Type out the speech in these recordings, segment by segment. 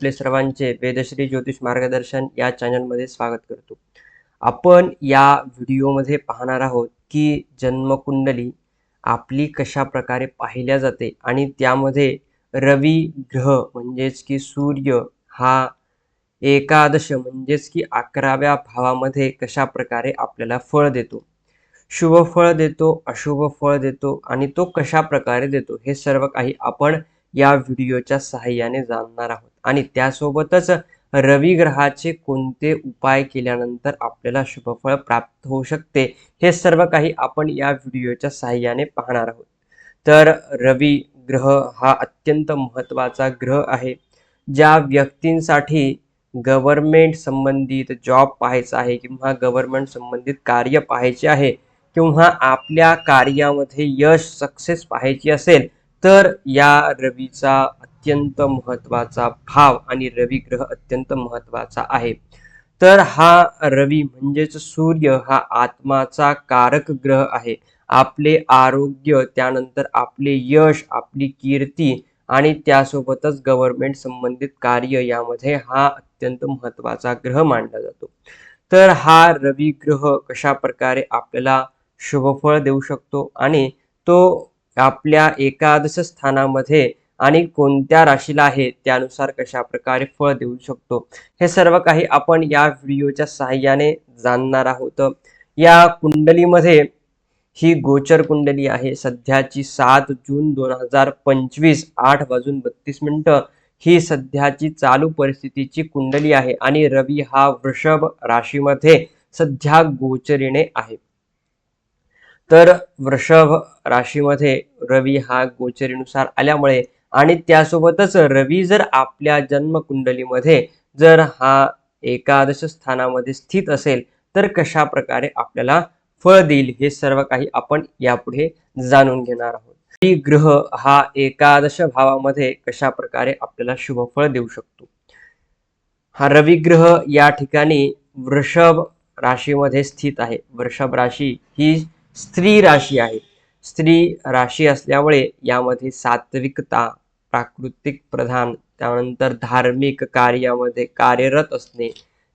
आपले सर्वांचे वेदश्री ज्योतिष मार्गदर्शन या चॅनलमध्ये स्वागत करतो. आपण या व्हिडिओमध्ये पाहणार आहोत की जन्मकुंडली आपली कशा प्रकारे पाहिल्या जाते आणि त्यामध्ये रवी ग्रह म्हणजेच की सूर्य हा एकादश म्हणजेच की अकराव्या भावामध्ये कशा प्रकारे आपल्याला फळ देतो. शुभ फळ देतो अशुभ फळ देतो आणि तो कशा प्रकारे देतो हे सर्व काही आपण या व्हिडिओच्या सहाय्याने जाणणार आहोत. आणि त्यासोबतच रवी ग्रहाचे कोणते उपाय केल्यानंतर आपल्याला शुभफळ प्राप्त होऊ शकते हे सर्व काही आपण या व्हिडिओच्या सहाय्याने पाहणार आहोत. तर रवी ग्रह हा अत्यंत महत्त्वाचा ग्रह आहे ज्या व्यक्तींसाठी गव्हर्नमेंट संबंधित जॉब पाहायचा आहे किंवा गव्हर्नमेंट संबंधित कार्य पाहायचे आहे किंवा आपल्या कार्यामध्ये यश सक्सेस पाहायची असेल तर या रवीचा अत्यंत महत्त्वाचा भाव आणि रवी ग्रह अत्यंत महत्त्वाचा आहे. तर हा रवी म्हणजेच सूर्य हा आत्माचा कारक ग्रह आहे. आपले आरोग्य त्यानंतर आपले यश आपली कीर्ती आणि त्यासोबतच गव्हर्नमेंट संबंधित कार्य यामध्ये हा अत्यंत महत्त्वाचा ग्रह मानला जातो. तर हा रवी ग्रह कशा प्रकारे आपल्याला शुभफळ देऊ शकतो आणि तो आपल्या एकादश स्थानामध्ये आणि कोणत्या राशीला आहे त्यानुसार कशा प्रकारे फळ देऊ शकतो. हे सर्व काही आपण या व्हिडिओच्या सहाय्याने जाणणार आहोत. या कुंडलीमध्ये ही गोचर कुंडली आहे. सध्याची सात जून दोन हजार पंचवीस आठ वाजून बत्तीस मिनिटं ही सध्याची चालू परिस्थितीची कुंडली आहे आणि रवी हा वृषभ राशीमध्ये सध्या गोचरीने आहे. तर वृषभ राशीमध्ये रवी हा गोचरीनुसार आल्यामुळे आणि त्यासोबतच रवी जर आपल्या जन्मकुंडलीमध्ये जर हा एकादश स्थानामध्ये स्थित असेल तर कशा प्रकारे आपल्याला फळ देईल हे सर्व काही आपण यापुढे जाणून घेणार आहोत. रवी ग्रह हा एकादश भावामध्ये कशा प्रकारे आपल्याला शुभफळ देऊ शकतो? हा रवी ग्रह या ठिकाणी वृषभ राशीमध्ये स्थित आहे. वृषभ राशी ही स्त्री राशी आहे. स्त्री राशी असल्यामुळे यामध्ये सात्विकता प्राकृतिक प्रधान त्यानंतर धार्मिक कार्यामध्ये कार्यरत असणे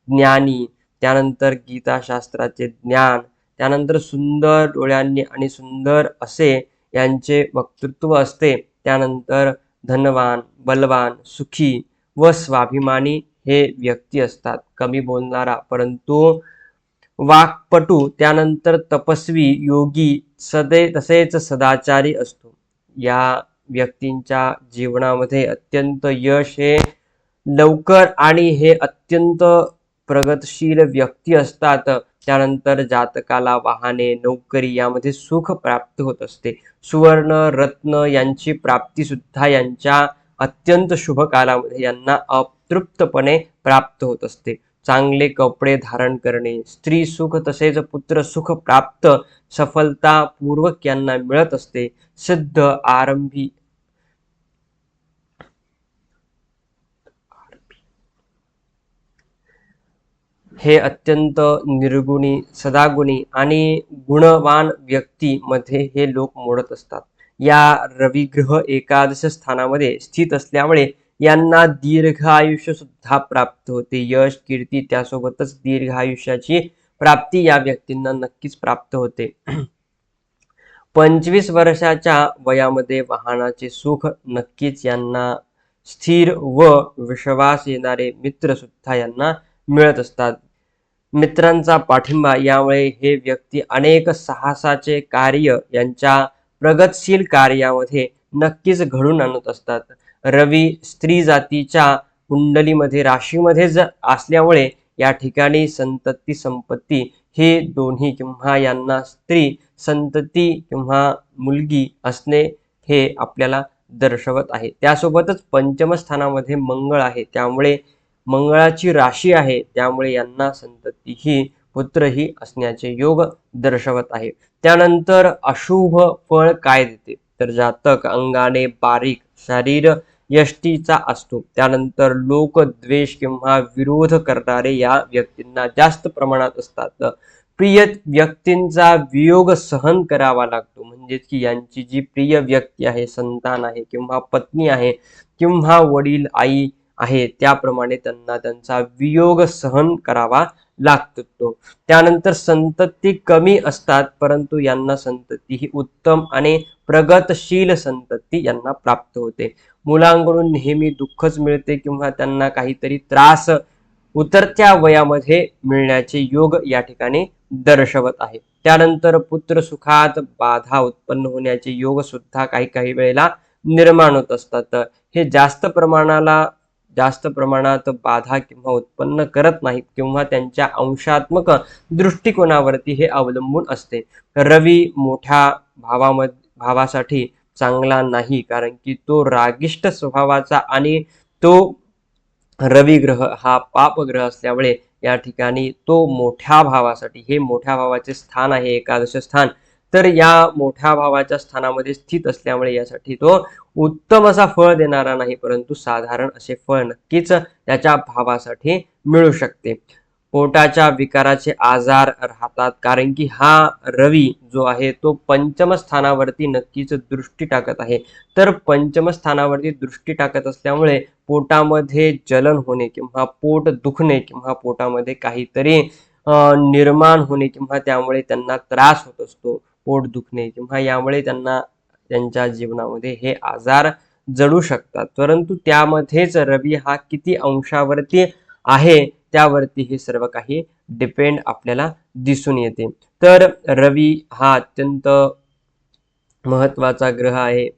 ज्ञानी त्यानंतर गीताशास्त्राचे ज्ञान त्यानंतर सुंदर डोळ्यांनी आणि सुंदर असे यांचे वक्तृत्व असते. त्यानंतर धनवान बलवान सुखी व स्वाभिमानी हे व्यक्ती असतात. कमी बोलणारा परंतु वाक्पटू त्यानंतर तपस्वी योगी सदे तसेच सदाचारी असतो. या व्यक्तींच्या जीवनामध्ये अत्यंत यश हे लवकर आणि हे अत्यंत प्रगतशील व्यक्ती असतात. त्यानंतर जातकाला वाहने नोकरी यामध्ये सुख प्राप्त होत असते. सुवर्ण रत्न यांची प्राप्ती सुद्धा यांच्या अत्यंत शुभ कालामध्ये यांना अतृप्तपणे प्राप्त होत असते. चांगले कपडे धारण करणे स्त्री सुख तसेच पुत्र सुख प्राप्त सफलता पूर्वक यांना मिळत असते. सिद्ध आरंभी. हे अत्यंत निर्गुणी सदागुणी आणि गुणवान व्यक्ती मध्ये हे लोक मोडत असतात. या रविग्रह एकादश स्थानामध्ये स्थित असल्यामुळे यांना दीर्घ आयुष्य सुद्धा प्राप्त होते. यश कीर्ती त्यासोबतच दीर्घ आयुष्याची प्राप्ती या व्यक्तींना नक्कीच प्राप्त होते. पंचवीस वर्षाच्या वयामध्ये वाहनाचे सुख नक्कीच यांना स्थिर व विश्वास येणारे मित्र सुद्धा यांना मिळत असतात. मित्रांचा पाठिंबा यामुळे हे व्यक्ती अनेक साहसाचे कार्य यांच्या प्रगतशील कार्यामध्ये नक्कीच घडून आणत असतात. रवी स्त्री जातीच्या कुंडलीमध्ये राशीमध्ये ज असल्यामुळे या ठिकाणी संतती संपत्ती हे दोन्ही किंवा यांना स्त्री संतती किंवा मुलगी असणे हे आपल्याला दर्शवत आहे. त्यासोबतच पंचमस्थानामध्ये मंगळ आहे. त्यामुळे मंगळाची राशी आहे. त्यामुळे यांना संतती ही पुत्रही असण्याचे योग दर्शवत आहे. त्यानंतर अशुभ फळ काय देते? तर जातक अंगाने बारीक शरीर यष्टीचा असतो. त्यानंतर लोक द्वेष किंवा विरोध करणारे या व्यक्तींना जास्त प्रमाणात असतात. प्रिय व्यक्तींचा वियोग सहन करावा लागतो. म्हणजेच की यांची जी प्रिय व्यक्ती आहे संतान आहे किंवा पत्नी आहे किंवा वडील आई आहे. त्याप्रमाणे त्यांना त्यांचा वियोग सहन करावा लागतो. त्यानंतर संतती कमी असतात परंतु यांना संतती ही उत्तम आणि प्रगतशील संतती यांना प्राप्त होते. मुलांकडून नेहमी दुःखच मिळते किंवा त्यांना काहीतरी त्रास उतरत्या वयामध्ये मिळण्याचे योग या ठिकाणी दर्शवत आहे. त्यानंतर पुत्र सुखात बाधा उत्पन्न होण्याचे योग सुद्धा काही काही वेळेला निर्माण होत असतात. हे जास्त प्रमाणाला जास्त प्रमाणात बाधा किंवा उत्पन्न करत नाहीत किंवा त्यांच्या अंशात्मक दृष्टिकोनावरती हे अवलंबून असते. रवी मोठ्या भावामध्ये भावासाठी चांगला नाही कारण की तो रागिष्ट स्वभावाचा आणि तो रवी ग्रह हा पाप ग्रह असल्यामुळे या ठिकाणी तो मोठ्या भावासाठी हे मोठ्या भावाचे स्थान आहे एकादश स्थान. तर या मोठ्या भावाच्या स्थानामध्ये स्थित असल्यामुळे यासाठी तो उत्तम असा फळ देणारा नाही परंतु साधारण असे फळ नक्कीच त्याच्या भावासाठी मिळू शकते. पोटाच्या विकाराचे आजार राहतात कारण की हा रवी जो आहे तो पंचम स्थानावरती नक्कीच दृष्टी टाकत आहे. तर पंचम स्थानावरती दृष्टी टाकत असल्यामुळे पोटामध्ये जलन होणे किंवा पोट दुखणे किंवा पोटामध्ये काहीतरी निर्माण होणे किंवा त्यामुळे त्यांना त्रास होत असतो. पोट दुखणे किंवा यामुळे त्यांना त्यांच्या जीवनामध्ये हे आजार जडू शकतात. परंतु त्यामध्येच रवी हा किती अंशावरती आहे त्यावरती हे सर्व काही डिपेंड आपल्याला दिसून येते. तर रवी हा अत्यंत महत्त्वाचा ग्रह आहे.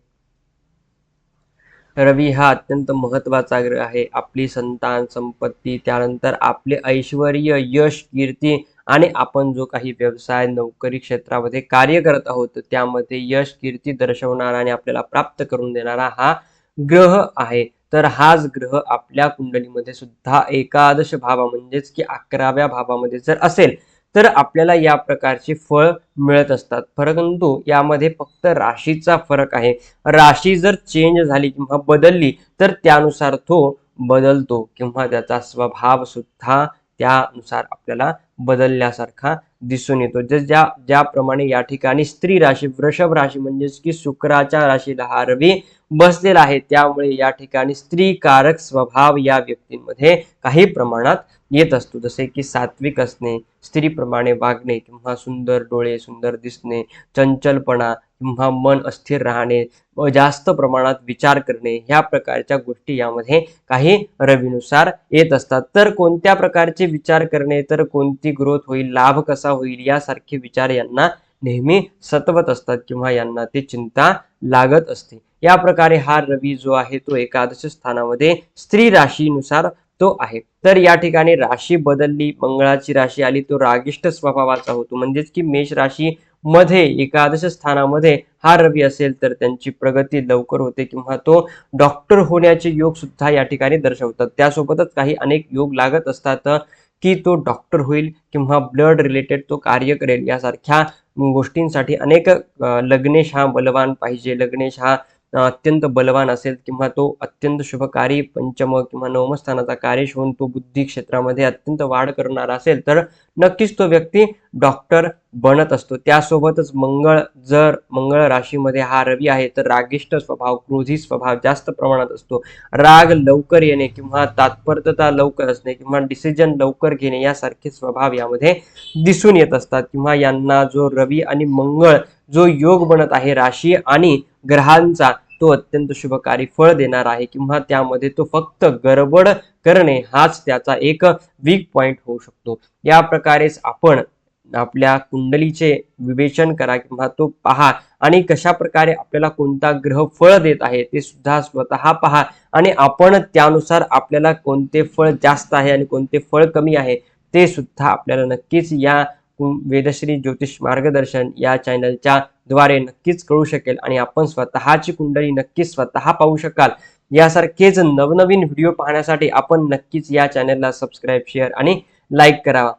रवी हा अत्यंत महत्त्वाचा ग्रह आहे. आपली संतान संपत्ती त्यानंतर आपले ऐश्वर यश कीर्ती आणि आपण जो काही व्यवसाय नोकरी क्षेत्रामध्ये कार्य करत आहोत त्यामध्ये यश कीर्ती दर्शवणारा आणि आपल्याला प्राप्त करून देणारा हा ग्रह आहे. तर हाच ग्रह आपल्या कुंडलीमध्ये सुद्धा एकादश भावा म्हणजेच की अकराव्या भावामध्ये जर असेल तर आपल्याला या प्रकारची फळ मिळत असतात. परंतु यामध्ये फक्त राशीचा फरक आहे. राशी जर चेंज झाली किंवा बदलली तर त्यानुसार तो बदलतो किंवा त्याचा स्वभाव सुद्धा त्यानुसार आपल्याला बदलल्यासारखा दिसून येतो. जे ज्या ज्याप्रमाणे या ठिकाणी स्त्री राशी वृषभ राशी म्हणजेच की शुक्राच्या राशीला हा रवी बसलेला आहे. त्यामुळे या ठिकाणी स्त्रीकारक स्वभाव या व्यक्तींमध्ये काही प्रमाणात येत असतो. जसे की सात्विक असणे स्त्रीप्रमाणे वागणे किंवा सुंदर डोळे सुंदर दिसणे चंचलपणा किंवा मन अस्थिर राहणे व जास्त प्रमाणात विचार करणे ह्या प्रकारच्या गोष्टी यामध्ये काही रवीनुसार येत असतात. तर कोणत्या प्रकारचे विचार करणे तर कोणती ग्रोथ होईल लाभ कसा होईल यासारखे विचार यांना नेहमी सतवत असतात किंवा यांना ते चिंता लागत असते. या प्रकारे हा रवी जो आहे तो एकादश स्थानामध्ये स्त्री राशीनुसार तो आहे. तर या ठिकाणी राशी बदलली मंगळाची राशी आली तो रागिष्ट स्वभावाचा होतो. म्हणजेच की मेष राशी मध्ये एकादश स्थानामध्ये हा रवी असेल तर त्यांची प्रगती लवकर होते किंवा तो डॉक्टर होण्याचे योग सुद्धा या ठिकाणी दर्शवतात. त्यासोबतच काही अनेक योग लागत असतात की तो डॉक्टर होईल किंवा ब्लड रिलेटेड तो कार्य करेल. यासारख्या गोष्टींसाठी अनेक लग्नेश हा बलवान पाहिजे. लग्नेश हा अत्यंत बलवान असेल किंवा तो अत्यंत शुभकारी पंचम किंवा नवमस्थानाचा कार्यश होऊन तो बुद्धी क्षेत्रामध्ये अत्यंत वाढ करणारा असेल तर नक्कीच तो व्यक्ती डॉक्टर बनत असतो. त्यासोबतच मंगळ जर मंगळ राशीमध्ये हा रवी आहे तर रागिष्ट स्वभाव क्रोधी स्वभाव जास्त प्रमाणात असतो. राग लवकर येणे किंवा तात्परता लवकर असणे किंवा डिसिजन लवकर घेणे यासारखे स्वभाव यामध्ये दिसून येत असतात. किंवा यांना जो रवी आणि मंगळ जो योग बनत आहे राशी आणि ग्रहांचा तो अत्यंत शुभकारी फळ देणार आहे किंवा त्यामध्ये तो फक्त गडबड करणे हाच त्याचा एक वीक पॉइंट होऊ शकतो. या प्रकारेच आपण आपल्या कुंडलीचे विवेचन करा किंवा तो पहा आणि कशा प्रकारे आपल्याला कोणता ग्रह फळ देत आहे ते सुद्धा स्वतः पहा आणि आपण त्यानुसार आपल्याला कोणते फळ जास्त आहे आणि कोणते फळ कमी आहे ते सुद्धा आपल्याला नक्कीच या वेदश्री ज्योतिष मार्गदर्शन या चॅनलच्या द्वारे नक्कीच कळू शकेल आणि आपण स्वतःची कुंडली नक्कीच स्वतः पाहू शकाल. यासारखेच नवनवीन व्हिडिओ पाहण्यासाठी आपण नक्कीच या चॅनलला सबस्क्राईब शेअर आणि लाईक करावा.